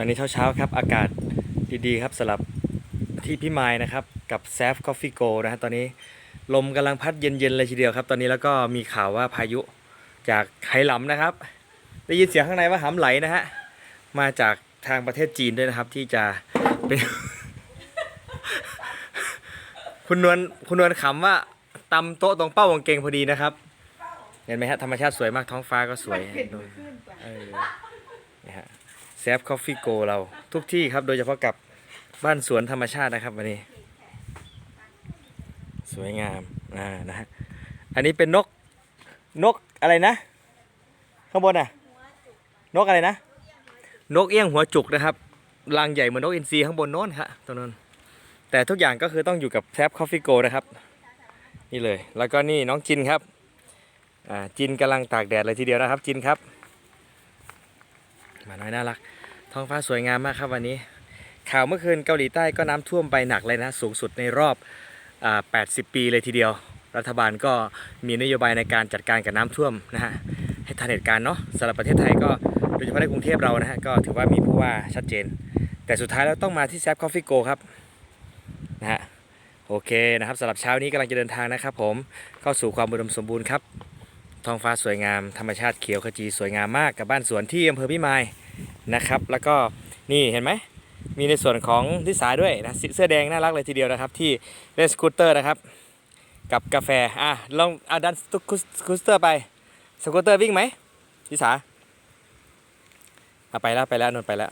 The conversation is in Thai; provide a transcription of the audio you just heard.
ตอนนี้เช้าๆครับอากาศดีๆครับสำหรับที่พี่ไม้นะครับกับแซฟคอฟฟี่โกนะฮะตอนนี้ลมกำลังพัดเย็นๆเลยทีเดียวครับ ตอนนี้แล้วก็มีข่าวว่าพายุจากไหหลำนะครับ ได้ยินเสียงข้างในว่าหำไหลนะฮะมาจากทางประเทศจีนด้วยนะครับที่จะเป็นคุณนวลคุณนวลขำว่าตำโต๊ะตรงเป้ากางเกงพอดีนะครับ เห็นไหมฮะธรรมชาติสวยมากท้องฟ้าก็สวยเออนี่ฮะ แซฟคอฟฟี่โกเราทุกที่ครับ โดยเฉพาะกับบ้านสวนธรรมชาตินะครับวันนี้ สวยงามอ่านะฮะอันนี้เป็นนกนกอะไรนะ ข้างบนอะ นกอะไรนะ นกเอี้ยงหัวจุกนะครับรังใหญ่เหมือนนกอินทรีข้างบนโน้นฮะตรงนั้นแต่ทุกอย่างก็คือต้องอยู่กับแซฟคอฟฟี่โกนะครับ นี่เลยแล้วก็นี่น้องจินครับอ่าจินกำลังตากแดดเลยทีเดียวนะครับจินครับ มาน้อยน่ารัก ท้องฟ้าสวยงามมากครับวันนี้ ข่าวเมื่อคืนเกาหลีใต้ก็น้ำท่วมไปหนักเลยนะ สูงสุดในรอบอ80 ปีเลยทีเดียว รัฐบาลก็มีนโยบายในการจัดการกับน้ำท่วมนะฮะให้ทันเหตุการณ์เนาะสำหรับประเทศไทยก็โดยเฉพาะในกรุงเทพเรานะฮะก็ถือว่ามีผู้ว่าชัดเจน แต่สุดท้ายเราต้องมาที่แซฟคอฟฟี่โกครับนะฮะโอเคนะครับสำหรับเช้านี้กำลังจะเดินทางนะครับผมเข้าสู่ความอุดมสมบูรณ์ครับท้องฟ้าสวยงาม ธรรมชาติเขียวขจีสวยงามมากกับบ้านสวนที่อำเภอพิมาย นะครับ แล้วก็นี่เห็นไหมมีในส่วนของทิสาด้วยนะเสื้อแดงน่ารักเลยทีเดียวนะครับ ที่เล่นสกูตเตอร์นะครับ กับกาแฟอะลองอะดันสกูตเตอร์ไปสกูตเตอร์วิ่งไหมทิสาอะไปแล้วไปแล้วนนท์ไปแล้ว